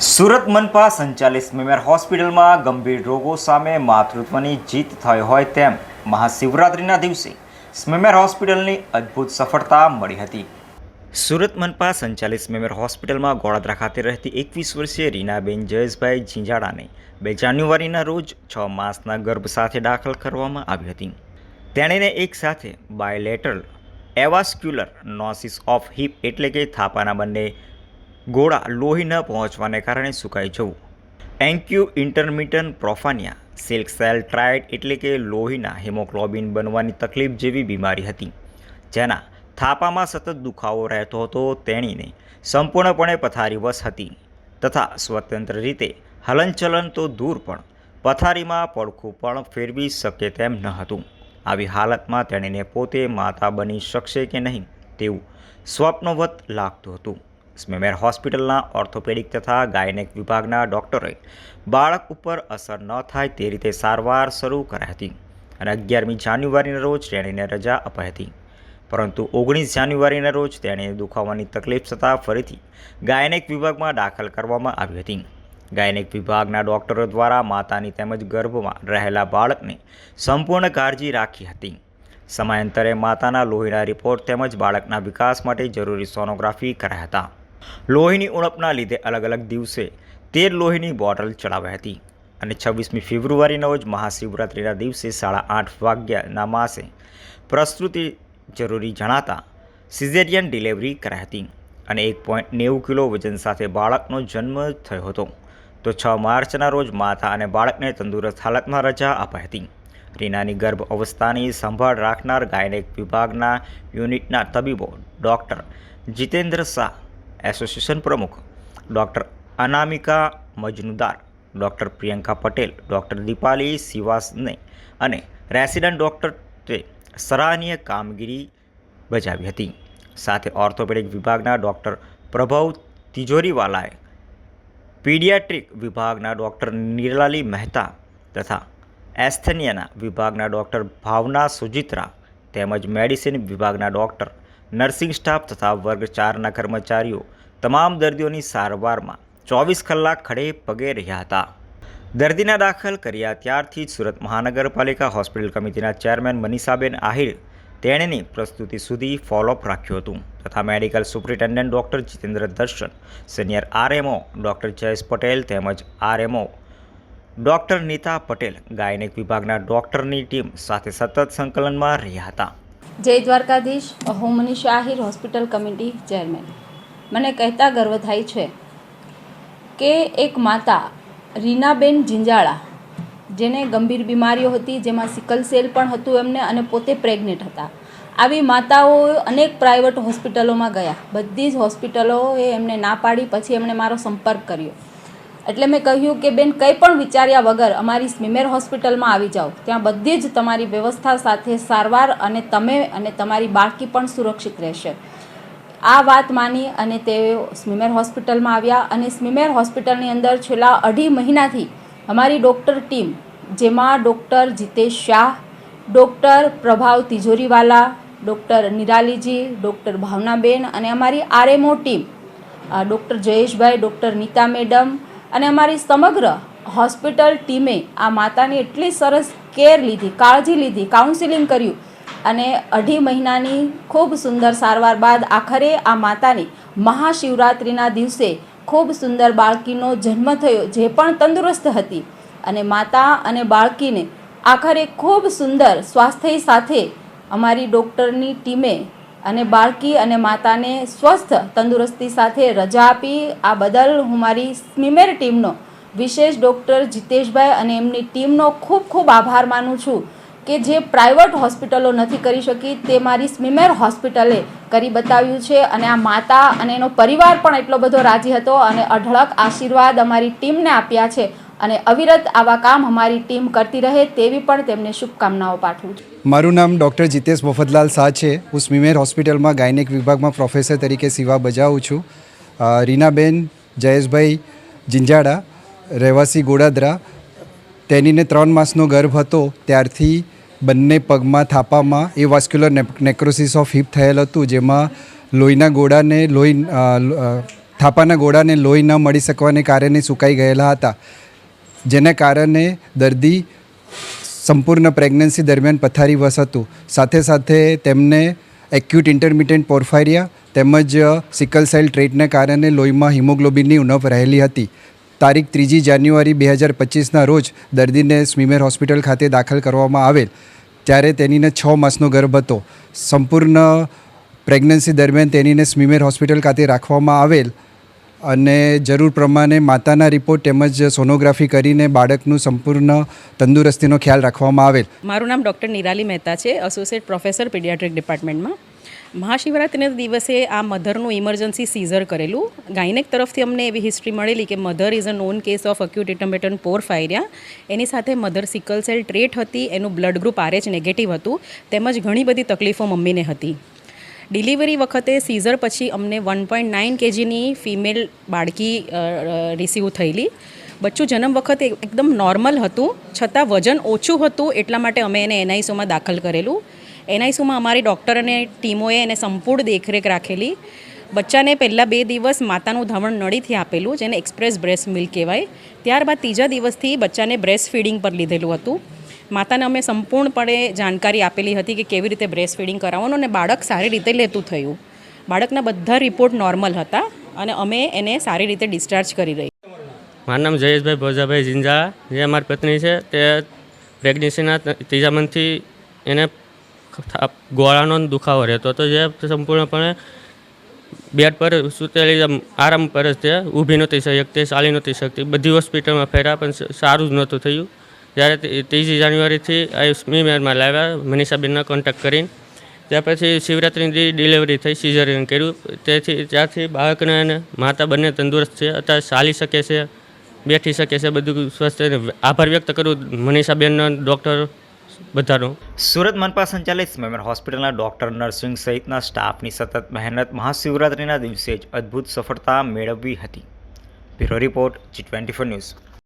સુરત મનપા સંચાલિત મેમર હોસ્પિટલમાં ગંભીર રોગો સામે માતૃત્વની જીત થઈ હોય તેમ મહાશિવરાત્રિના દિવસે સ્મેમેર હોસ્પિટલની અદ્ભુત સફળતા મળી હતી. સુરત મનપા સંચાલિત સ્મીમેર હોસ્પિટલમાં ગોળાદરા ખાતે રહેતી એકવીસ વર્ષીય રીનાબેન જયેશભાઈ ઝીંઝાડાને બે જાન્યુઆરીના રોજ છ માસના ગર્ભ સાથે દાખલ કરવામાં આવી હતી. તેણીને એક સાથે bilateral avascular necrosis of hip એટલે કે થાપાના બંને ગોળા લોહી ન પહોંચવાને કારણે સુકાઈ જવું. એન્ક્યુ ઇન્ટરમિટન પ્રોફાનિયા સિલ્ક સેલ ટ્રાઇડ એટલે કે લોહીના હિમોગ્લોબિન બનવાની તકલીફ જેવી બીમારી હતી, જેના થાપામાં સતત દુખાવો રહેતો હતો, તેણીને સંપૂર્ણપણે પથારીવશ હતી, તથા સ્વતંત્ર રીતે હલનચલન તો દૂર પણ પથારીમાં પડખું પણ ફેરવી શકે તેમ ન હતું. આવી હાલતમાં તેણીને પોતે માતા બની શકશે કે નહીં તેવું સ્વપ્નવત લાગતું હતું. સ્મેમેર હોસ્પિટલના ઓર્થોપેડિક તથા ગાયનેક વિભાગના ડૉક્ટરોએ બાળક ઉપર અસર ન થાય તે રીતે સારવાર શરૂ કરાઈ હતી અને અગિયારમી જાન્યુઆરીના રોજ તેણીને રજા અપાઈ હતી પરંતુ ઓગણીસ જાન્યુઆરીના રોજ તેણે દુખાવાની તકલીફ છતાં ફરીથી ગાયનેક વિભાગમાં દાખલ કરવામાં આવી હતી। ગાયનેક વિભાગના ડૉક્ટરો દ્વારા માતાની તેમજ ગર્ભમાં રહેલા બાળકને સંપૂર્ણ કાળજી રાખી હતી। સમયાંતરે માતાના લોહીના રિપોર્ટ તેમજ બાળકના વિકાસ માટે જરૂરી સોનોગ્રાફી કરાયા હતા। લોહીની ઉણપના લીધે અલગ અલગ દિવસે તેર લોહીની બોટલ ચડાવાઈ હતી અને છવ્વીસમી ફેબ્રુઆરીના રોજ મહાશિવરાત્રિના દિવસે સાડા આઠ વાગ્યાના માસે પ્રસ્તુતિ જરૂરી જણાતા સિઝેરિયન ડિલિવરી કરાઈ હતી અને એક પોઈન્ટ નેવું કિલો વજન સાથે બાળકનો જન્મ થયો હતો. તો છ માર્ચના રોજ માતા અને બાળકને તંદુરસ્ત હાલતમાં રજા અપાઈ હતી. રીનાની ગર્ભ અવસ્થાની સંભાળ રાખનાર ગાયનેક વિભાગના યુનિટના તબીબો ડૉક્ટર જીતેન્દ્ર શાહ એસોસિએશન પ્રમુખ doctor Anamika Majumdar doctor Priyanka Patel, doctor Dipali Sivasane અને રેસિડન્ટ ડૉક્ટરે સરાહનીય કામગીરી બજાવી હતી. સાથે ઓર્થોપેડિક વિભાગના ડૉક્ટર પ્રભવ તિજોરીવાલાએ પીડિયાટ્રિક વિભાગના ડૉક્ટર નિરલાલી મહેતા તથા એસ્થેનિયાના વિભાગના ડૉક્ટર ભાવના સુજિત્રા તેમજ મેડિસિન વિભાગના ડૉક્ટર નર્સિંગ સ્ટાફ તથા વર્ગ ચારના કર્મચારીઓ તમામ દર્દીઓની સારવારમાં ચોવીસ કલાક ખડે પગે રહ્યા હતા. દર્દીના દાખલ કર્યા ત્યારથી જ સુરત મહાનગરપાલિકા હોસ્પિટલ કમિટીના ચેરમેન મનીષાબેન આહિર તેણીની પ્રસ્તુતિ સુધી ફોલોઅપ રાખ્યું હતું તથા medical superintendent doctor Jitendra Darshan, senior RMO doctor Jayesh Patel તેમજ RMO doctor Nita Patel gynaec વિભાગના ડૉક્ટરની ટીમ સાથે સતત સંકલનમાં રહ્યા હતા. જય દ્વારકાધીશ, અહોમની શાહીર હોસ્પિટલ કમિટી ચેરમેન. મને કહેતા ગર્વ થાય છે કે એક માતા, રીનાબેન જિંજાળા, જેને ગંભીર બીમારીઓ હતી, જેમાં સિકલ સેલ પણ હતું એમને અને પોતે પ્રેગ્નેન્ટ હતા. આવી માતાઓ અનેક પ્રાઇવેટ હોસ્પિટલોમાં ગયા. બધી જ હોસ્પિટલોએ એમને ના પાડી, પછી એમણે મારો સંપર્ક કર્યો. એટલે મેં કહ્યું કે બેન, કંઈ પણ વિચાર્યા વગર અમારી સ્મીમેર હોસ્પિટલમાં આવી જાઓ. ત્યાં બધી જ તમારી વ્યવસ્થા સાથે સારવાર અને તમે અને તમારી બાળકી પણ સુરક્ષિત રહેશે. આ વાત માની અને તેઓ સ્મીમેર હોસ્પિટલમાં આવ્યા અને સ્મીમેર હોસ્પિટલની અંદર છેલ્લા અઢી મહિનાથી અમારી ડૉક્ટર ટીમ, જેમાં doctor Jitesh Shah, doctor Prabhav Tijoriwala, doctor નિરાલીજી, doctor ભાવનાબેન અને અમારી આરએમઓ ટીમ ડૉક્ટર જયેશભાઈ, ડૉક્ટર નીતા મેડમ અને અમારી સમગ્ર હોસ્પિટલ ટીમે આ માતાની એટલી સરસ કેર લીધી, કાળજી લીધી કાઉન્સિલિંગ કર્યું અને અઢી મહિનાની ખૂબ સુંદર સારવાર બાદ આખરે આ માતાની મહાશિવરાત્રિના દિવસે ખૂબ સુંદર બાળકીનો જન્મ થયો, જે પણ તંદુરસ્ત હતી. અને માતા અને બાળકીને આખરે ખૂબ સુંદર સ્વાસ્થ્ય સાથે અમારી ડૉક્ટરની ટીમે અને બાળકી અને માતાને સ્વસ્થ તંદુરસ્તી સાથે રજા આપી. આ બદલ હું મારી સ્મીમેર ટીમનો વિશેષ ડૉક્ટર જીતેશભાઈ અને એમની ટીમનો ખૂબ ખૂબ આભાર માનું છું કે જે પ્રાઇવેટ હોસ્પિટલો નથી કરી શકી તે મારી સ્મીમેર હોસ્પિટલે કરી બતાવ્યું છે. અને આ માતા અને એનો પરિવાર પણ એટલો બધો રાજી હતો અને અઢળક આશીર્વાદ અમારી ટીમને આપ્યા છે. અને અવિરત આવા કામ અમારી ટીમ કરતી રહે તેવી પણ તેમને શુભકામનાઓ પાઠવું છું. મારું નામ ડૉક્ટર જીતેશ મફતલાલ શાહ છે. હું સ્મીમેર હોસ્પિટલમાં ગાયનેક વિભાગમાં પ્રોફેસર તરીકે સેવા બજાવું છું. રીનાબેન, જયેશભાઈ જિંજાડા, રહેવાસી ગોડાદરા. તેનીને ત્રણ માસનો ગર્ભ હતો. ત્યારથી બંને પગમાં થાપામાં avascular necrosis of hip થયેલ હતું, જેમાં લોહીના ગોળાને લોહી થાપાના ગોળાને લોહી ન મળી શકવાને કારણે સુકાઈ ગયેલા હતા. જેને કારણે દર્દી સંપૂર્ણ પ્રેગ્નન્સી દરમિયાન પથારીવશ હતું. સાથે સાથે તેમને એક્યુટ ઇન્ટરમિટેન્ટ પોર્ફાયરિયા તેમજ સિકલ સેલ ટ્રેટને કારણે લોહીમાં હિમોગ્લોબિનની ઉણપ રહેલી હતી. તારીખ ત્રીજી જાન્યુઆરી બે હજાર પચીસના રોજ દર્દીને સ્મીમેર હોસ્પિટલ ખાતે દાખલ કરવામાં આવેલ. ત્યારે તેનીને છ માસનો ગર્ભ હતો. સંપૂર્ણ પ્રેગ્નન્સી દરમિયાન તેનીને સ્મીમેર હોસ્પિટલ ખાતે રાખવામાં આવેલ. અને જરૂર પ્રમાણે માતાના રિપોર્ટ તેમજ સોનોગ્રાફી કરીને બાળકનું સંપૂર્ણ તંદુરસ્તીનો ખ્યાલ રાખવામાં આવેલ. મારું નામ ડૉક્ટર નિરાલી મહેતા છે એસોસિએટ પ્રોફેસર પીડિયાટ્રિક ડિપાર્ટમેન્ટમાં મહાશિવરાત્રિના દિવસે આ મધરનું ઇમરજન્સી સીઝર કરેલું. ગાયનેક તરફથી અમને એવી હિસ્ટ્રી મળેલી કે mother is a known case of acute intermittent porphyria એની સાથે મધર સિકલ સેલ ટ્રેટ હતી, એનું બ્લડ ગ્રુપ આરએચ નેગેટિવ હતું, તેમજ ઘણી બધી તકલીફો મમ્મીને હતી. ડિલિવરી વખતે સીઝર પછી અમને વન પોઈન્ટ નાઇન કેજીની ફિમેલ બાળકી રિસીવ થયેલી. બચ્ચું જન્મ વખતે એકદમ નોર્મલ હતું, છતાં વજન ઓછું હતું એટલા માટે અમે એને એનઆઈસીયુમાં દાખલ કરેલું. એનઆઈસીયુમાં અમારી ડૉક્ટર અને ટીમોએ એને સંપૂર્ણ દેખરેખ રાખેલી. બચ્ચાને પહેલાં બે દિવસ માતાનું ધાવણ નળીથી આપેલું, જેને એક્સપ્રેસ બ્રેસ્ટ મિલ્ક કહેવાય. ત્યારબાદ ત્રીજા દિવસથી બચ્ચાને બ્રેસ્ટ ફીડિંગ પર લીધેલું હતું. માતાને અમે સંપૂર્ણપણે જાણકારી આપેલી હતી કે કેવી રીતે બ્રેસ્ટ ફીડિંગ કરાવવાનું અને બાળક સારી રીતે લેતું થયું. બાળકના બધા રિપોર્ટ નોર્મલ હતા અને અમે એને સારી રીતે ડિસ્ચાર્જ કરી રહી. મારું નામ જયેશભાઈ ભોજાભાઈ જિંજા જે અમારી પત્ની છે તે પ્રેગ્નન્સીના ત્રીજા મંથથી એને ગોળાનો દુખાવો રહેતો હતો, જે સંપૂર્ણપણે બેડ પર સુતેલી આરામ પર જ તે ઊભી નહોતી શકતી, ચાલી નહોતી શકતી. બધી હોસ્પિટલમાં ફેર્યા પણ સારું જ નહોતું થયું. જ્યારે તે- ત્રીજી જાન્યુઆરીથી આયુષ્મી મેરમાં લાવ્યા, મનીષાબેનના કોન્ટેક્ટ કરીને. ત્યાર પછી શિવરાત્રિની ડિલિવરી થઈ સિઝરિયન કર્યું. તેથી ત્યારથી બાળકને અને માતા બંને તંદુરસ્ત છે. અત્યારે ચાલી શકે છે, બેઠી શકે છે, બધું સ્વસ્થ આભાર વ્યક્ત કરું મનીષાબેનનો ડૉક્ટર બધાનો. સુરત મનપા સંચાલિત સ્મેમેર હોસ્પિટલના ડૉક્ટર નર્સિંગ સહિતના સ્ટાફની સતત મહેનત મહાશિવરાત્રિના દિવસે જ અદ્ભુત સફળતા મેળવી હતી. Bureau report G twenty four news.